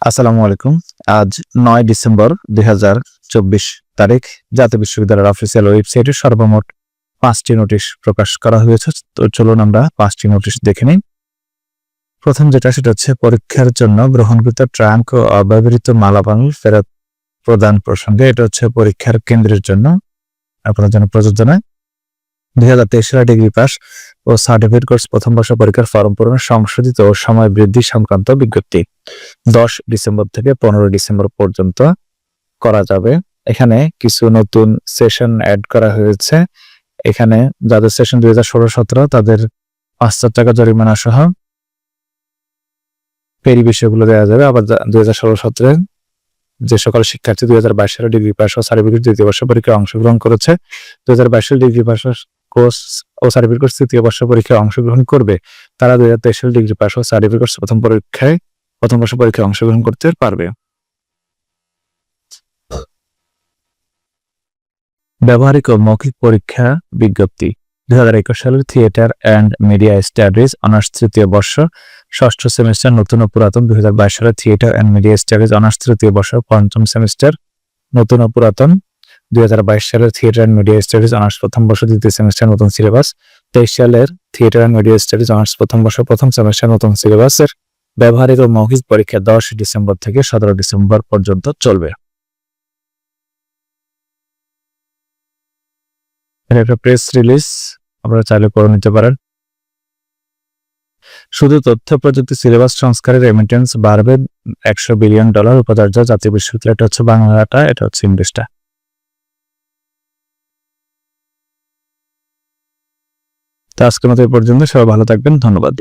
আসসালামু আলাইকুম। আজ নয় ডিসেম্বর দুই হাজার চব্বিশ তারিখ। জাতীয় বিশ্ববিদ্যালয়ের অফিসিয়াল ওয়েবসাইটে সর্বমোট পাঁচটি নোটিশ প্রকাশ করা হয়েছে। তো চলুন আমরা পাঁচটি নোটিশ দেখে নিই। প্রথম যেটা, সেটা হচ্ছে পরীক্ষার জন্য গ্রহণকৃত ট্রাঙ্ক ও অব্যবহৃত মালামাল ফেরত প্রদান প্রসঙ্গে। এটা হচ্ছে পরীক্ষার কেন্দ্রের জন্য। আপনার জন্য প্রযোজনা দুই হাজার ডিগ্রি পাস ও সার্টিফিকেট কোর্স প্রথম বর্ষ পরীক্ষার ফর্ম পূরণের সংশোধিত ও সময় বৃদ্ধি সংক্রান্ত বিজ্ঞপ্তি। দশ ডিসেম্বর থেকে পনেরো ডিসেম্বর পর্যন্ত করা যাবে। এখানে কিছু নতুন সেশন অ্যাড করা হয়েছে। এখানে যাদের সেশন দুই হাজার ষোলো তাদের পাঁচশো টাকা জরিমানা সহ পেরি বিষয়গুলো দেওয়া যাবে। আবার দুই হাজার ষোলো সতেরো যে সকল শিক্ষার্থী দুই হাজার বাইশ সালে ডিগ্রি পাস ও সার্টিফিকেট দ্বিতীয় বর্ষ পরীক্ষায় অংশগ্রহণ করেছে, দুই হাজার বাইশ সালে ডিগ্রি পাস কোর্স ও সার্টিফিকেট কোর্স তৃতীয় বর্ষ পরীক্ষায় অংশগ্রহণ করবে। তারা দুই হাজার তেইশ সালে ডিগ্রি পাস ও সার্টিফিকেট প্রথম পরীক্ষায়, প্রথম বর্ষ পরীক্ষায় অংশগ্রহণ করতে পারবে। ব্যবহারিক ও মৌখিক পরীক্ষা বিজ্ঞপ্তি। দুই হাজার একুশ সালের theatre and media studies honours তৃতীয় বর্ষ, ষষ্ঠ সেমিস্টার নতুন ও পুরাতন। দুই হাজার বাইশ সালের theatre and media studies honours তৃতীয় বর্ষ, পঞ্চম সেমিস্টার নতুন ও পুরাতন। দুই সালের theatre and media studies honours প্রথম বর্ষ দ্বিতীয় সেমিস্টার নতুন সিলেবাস তেইশ সালের theatre and media studies honours প্রথম বর্ষ প্রথম সেমিস্টার নতুন সিলেবাসের ব্যবহারিক ও মৌখিক পরীক্ষা দশ ডিসেম্বর থেকে সতেরো ডিসেম্বর পর্যন্ত চলবে। একটা প্রেস রিলিজ আপনারা চাইলে করে নিতে পারেন। শুধু তথ্য প্রযুক্তি সিলেবাস সংস্কারের রেমিটেন্স বাড়বে একশো বিলিয়ন ডলার উপাচার্য জাতীয় বিশ্ববিদ্যালয় এটা হচ্ছে বাংলাটা, এটা হচ্ছে ইংলিশটা। তো আজকের মতো এই পর্যন্ত সবাই ভালো থাকবেন ধন্যবাদ।